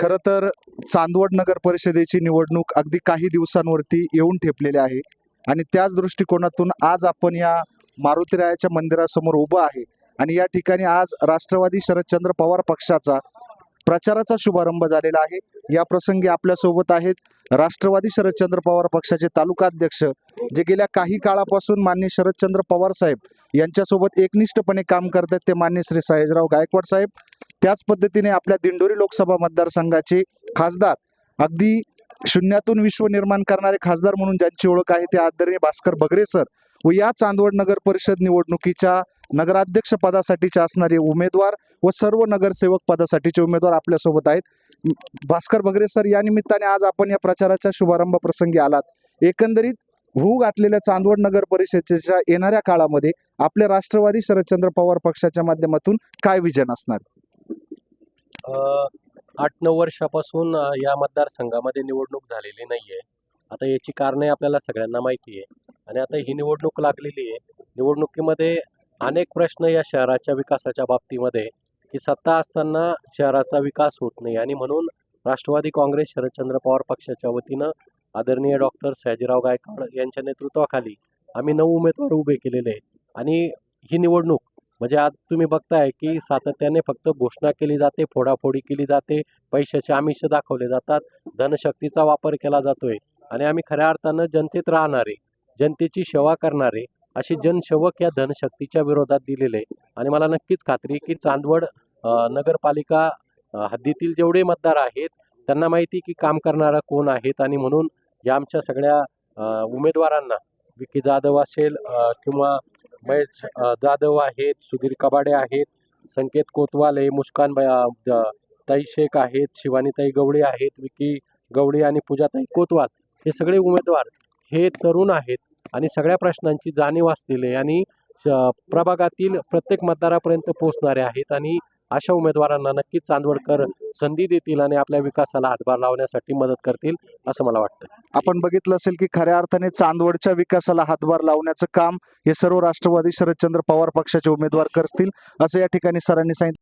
खरं तर चांदवड नगर परिषदेची निवडणूक अगदी काही दिवसांवरती येऊन ठेपलेली आहे. आणि त्याच दृष्टिकोनातून आज आपण या मारुतीरायाच्या मंदिरासमोर उभं आहे. आणि या ठिकाणी आज राष्ट्रवादी शरदचंद्र पवार पक्षाचा प्रचाराचा शुभारंभ झालेला आहे. या प्रसंगी आपल्यासोबत आहेत राष्ट्रवादी शरदचंद्र पवार पक्षाचे तालुकाध्यक्ष जे गेल्या काही काळापासून मान्य शरदचंद्र पवार साहेब यांच्यासोबत एकनिष्ठपणे काम करतात ते मान्य श्री साहेबराव गायकवाड साहेब. त्याच पद्धतीने आपल्या दिंडोरी लोकसभा मतदारसंघाचे खासदार अगदी शून्यातून विश्व निर्माण करणारे खासदार म्हणून ज्यांची ओळख आहे ते आदरणीय भास्कर बगरे सर व या चांदवड नगर परिषद निवडणुकीच्या नगराध्यक्ष पदासाठीचे असणारे उमेदवार व सर्व नगरसेवक पदासाठीचे उमेदवार आपल्यासोबत आहेत. भास्कर भगरे सर या निमित्ताने आज आपण या प्रचाराच्या शुभारंभ प्रसंगी आलात. एकंदरीत हू गाठलेल्या चांदवड नगर परिषदेच्या येणाऱ्या काळामध्ये आपल्या राष्ट्रवादी शरदचंद्र पवार पक्षाच्या माध्यमातून काय विजन असणार? आठ नऊ वर्षापासून या मतदारसंघामध्ये निवडणूक झालेली नाहीये. आता याची कारणे आपल्याला सगळ्यांना माहिती आहे आणि आता ही निवडणूक लागलेली आहे. निवडणुकीमध्ये अनेक प्रश्न या शहराच्या विकासाच्या बाबतीमध्ये की सत्ता असताना शहराचा विकास होत नाही. आणि म्हणून राष्ट्रवादी काँग्रेस शरदचंद्र पवार पक्षाच्या वतीनं आदरणीय डॉक्टर सयाजीराव गायकवाड यांच्या नेतृत्वाखाली आम्ही नऊ उमेदवार उभे केलेले आणि ही निवडणूक म्हणजे आज तुम्ही बघताय की सातत्याने फक्त घोषणा केली जाते फोडाफोडी केली जाते पैशाचे आमिष दाखवले जातात धनशक्तीचा वापर केला जातोय. आणि आम्ही खऱ्या अर्थानं जनतेत राहणारे जनतेची सेवा करणारे अशी जनसेवक या धनशक्तीच्या विरोधात दिलेले आणि मला नक्कीच खात्री की चांदवड नगरपालिका हद्दीतील जेवढे मतदार आहेत त्यांना माहिती की काम करणारा कोण आहेत आणि म्हणून या आमच्या सगळ्या उमेदवारांना विकी जाधव असेल किंवा महेश जाधव आहेत सुधीर कबाडे आहेत संकेत कोतवाल आहे मुस्कान ताई शेख आहेत शिवानीताई गवळी आहेत विकी गवळी आणि पूजाताई कोतवाल हे सगळे उमेदवार हे तरुण आहेत. आणि सगळ्या प्रश्नांची जाणीव असलेले आणि प्रभागातील प्रत्येक मतदारापर्यंत पोहोचणारे आहेत आणि अशा उमेदवारांना नक्कीच चांदवडकर संधी देतील आणि आपल्या विकासाला हातभार लावण्यासाठी मदत करतील असं मला वाटतं. आपण बघितलं असेल की खऱ्या अर्थाने चांदवडच्या विकासाला हातभार लावण्याचं काम हे सर्व राष्ट्रवादी शरदचंद्र पवार पक्षाचे उमेदवार करतील असं या ठिकाणी सरांनी सांगितलं.